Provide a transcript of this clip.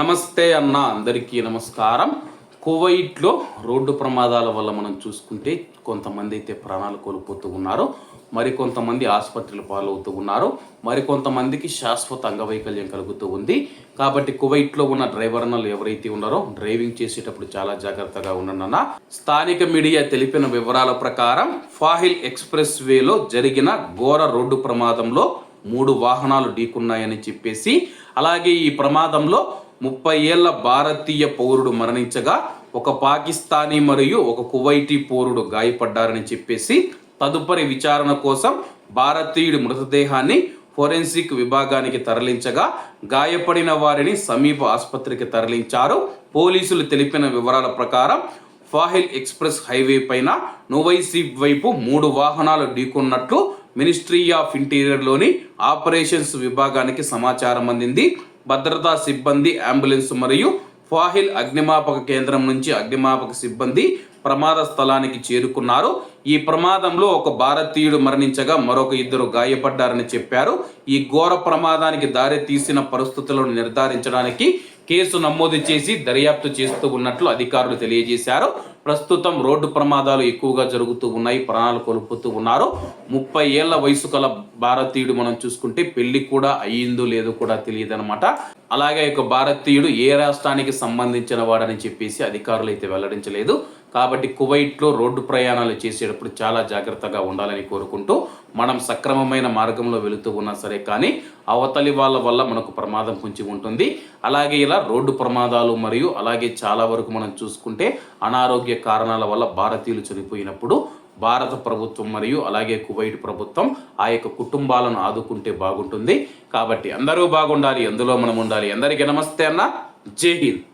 నమస్తే అన్న అందరికీ నమస్కారం. కువైట్లో రోడ్డు ప్రమాదాల వల్ల మనం చూసుకుంటే కొంతమంది అయితే ప్రాణాలు కోల్పోతూ ఉన్నారు. మరికొంతమంది ఆసుపత్రులు పాలవుతూ ఉన్నారు. మరికొంతమందికి శాశ్వత అంగవైకల్యం కలుగుతూ ఉంది. కాబట్టి కువైట్లో ఉన్న డ్రైవర్నలు ఎవరైతే ఉన్నారో డ్రైవింగ్ చేసేటప్పుడు చాలా జాగ్రత్తగా ఉండనన్న స్థానిక మీడియా తెలిపిన వివరాల ప్రకారం ఫాహిల్ ఎక్స్ప్రెస్ వేలో జరిగిన ఘోర రోడ్డు ప్రమాదంలో మూడు వాహనాలు ఢీకున్నాయని చెప్పేసి అలాగే ఈ ప్రమాదంలో ముప్పై ఏళ్ళ భారతీయ పౌరుడు మరణించగా ఒక పాకిస్తానీ మరియు ఒక కువైటీ పౌరుడు గాయపడ్డారని చెప్పేసి తదుపరి విచారణ కోసం భారతీయుడి మృతదేహాన్ని ఫోరెన్సిక్ విభాగానికి తరలించగా గాయపడిన వారిని సమీప ఆసుపత్రికి తరలించారు. పోలీసులు తెలిపిన వివరాల ప్రకారం ఫాహిల్ ఎక్స్ప్రెస్ హైవే పైన నోవైసీప్ వైపు మూడు వాహనాలు ఢీకొన్నట్లు మినిస్ట్రీ ఆఫ్ ఇంటీరియర్లోని ఆపరేషన్స్ విభాగానికి సమాచారం అందింది. భద్రతా సిబ్బంది అంబులెన్స్ మరియు ఫాహిల్ అగ్నిమాపక కేంద్రం నుంచి అగ్నిమాపక సిబ్బంది ప్రమాద స్థలానికి చేరుకున్నారు. ఈ ప్రమాదంలో ఒక భారతీయుడు మరణించగా మరొక ఇద్దరు గాయపడ్డారని చెప్పారు. ఈ ఘోర ప్రమాదానికి దారి తీసిన పరిస్థితులను నిర్ధారించడానికి కేసు నమోదు చేసి దర్యాప్తు చేస్తూ ఉన్నట్లు అధికారులు తెలియజేశారు. ప్రస్తుతం రోడ్డు ప్రమాదాలు ఎక్కువగా జరుగుతూ ఉన్నాయి ప్రాణాలు కోల్పోతూ ఉన్నారు. ముప్పై ఏళ్ళ వయసు గల భారతీయుడు మనం చూసుకుంటే పెళ్ళి కూడా అయ్యిందో లేదో కూడా తెలియదు అనమాట అలాగే ఒక భారతీయుడు ఏ రాష్ట్రానికి సంబంధించిన వాడని చెప్పేసి అధికారులు అయితే వెల్లడించలేదు. కాబట్టి కువైట్లో రోడ్డు ప్రయాణాలు చేసేటప్పుడు చాలా జాగ్రత్తగా ఉండాలని కోరుకుంటూ మనం సక్రమమైన మార్గంలో వెళుతూ ఉన్నా సరే కానీ అవతలి వాళ్ళ వల్ల మనకు ప్రమాదం పుంచి ఉంటుంది. అలాగే ఇలా రోడ్డు ప్రమాదాలు మరియు అలాగే చాలా వరకు మనం చూసుకుంటే అనారోగ్య కారణాల వల్ల భారతీయులు చనిపోయినప్పుడు భారత ప్రభుత్వం మరియు అలాగే కువైట్ ప్రభుత్వం ఆ యొక్క కుటుంబాలను ఆదుకుంటే బాగుంటుంది. కాబట్టి అందరూ బాగుండాలి అందులో మనం ఉండాలి. అందరికీ నమస్తే అన్న. జై హింద్.